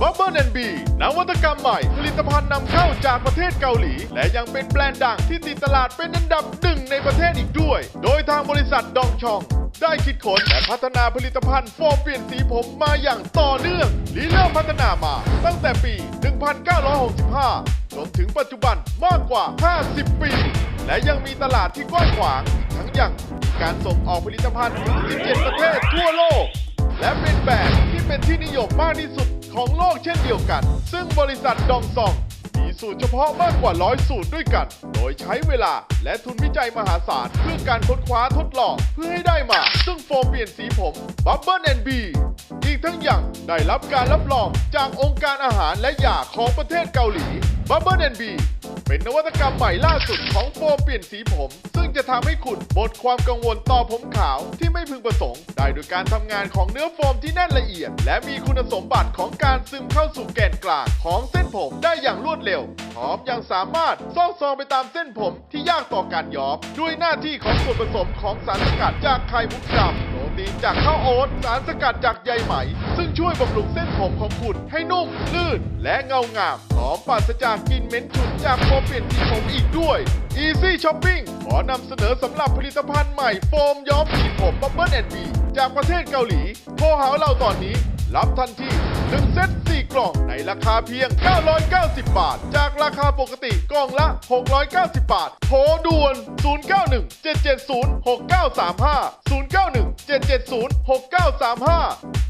Bubble B นบีนวัตกรรมใหม่ ผลิตภัณฑ์นำเข้าจากประเทศเกาหลี และยังเป็นแบรนด์ดังที่ติดตลาดเป็นอันดับหนึ่งในประเทศอีกด้วย โดยทางบริษัทดองชอง ได้คิดค้นและพัฒนาผลิตภัณฑ์โฟมเปลี่ยนสีผมมาอย่างต่อเนื่องลีเริ่มพัฒนามา ตั้งแต่ปี 1965 จนถึงปัจจุบันมากกว่า 50 ปี และยังมีตลาดที่กว้างขวาง ทั้งยังมีการส่งออกผลิตภัณฑ์ถึง17 ประเทศทั่วโลก และเป็นแบรนด์ที่เป็นที่นิยมมากที่สุด ของโลกเช่นเดียวกัน ซึ่งบริษัทดองซอง มีสูตรเฉพาะมากกว่าร้อยสูตรด้วยกัน โดยใช้เวลาและทุนวิจัยมหาศาล เพื่อการค้นคว้าทดลองเพื่อให้ได้มา ซึ่งโฟมเปลี่ยนสีผมบับเบิลแอนบีอีกทั้งยังได้รับการรับรองจากองค์การอาหารและยาของประเทศเกาหลีบับเบิลแอนบีเป็นนวัตกรรมใหม่ล่าสุดของโฟมเปลี่ยนสีผม ซึ่งจะทำให้คุณหมดความกังวลต่อผมขาวที่ ไม่พึงประสงค์ ได้โดยการทำงานของเนื้อโฟมที่แน่นละเอียด และมีคุณสมบัติของการซึมเข้าสู่แกนกลางของเส้นผมได้อย่างรวดเร็วพร้อมยังสามารถซอกซองไปตามเส้นผมที่ยากต่อการย้อมด้วยหน้าที่ของส่วนผสมของสารสกัดจากไข่มุกดำ นจากข้าวโอ๊ตสารสกัดจากใยไหม ซึ่งช่วยบำรุงเส้นผมของคุณให้นุ่มลื่น และเงางามหอมปราศจากกลิ่นเหม็นฉุนจากโฟมเปลี่ยนสีผมอีกด้วย Easy Shopping ขอนำเสนอสำหรับผลิตภัณฑ์ใหม่โฟมย้อมสีผม Bubble B จากประเทศเกาหลีโทรหาเราตอนนี้ รับทันที1เซต4 กล่องในราคาเพียง 990 บาท จากราคาปกติกล่องละ 690 บาท โทรด่วน 091 770 6935 091 770 6935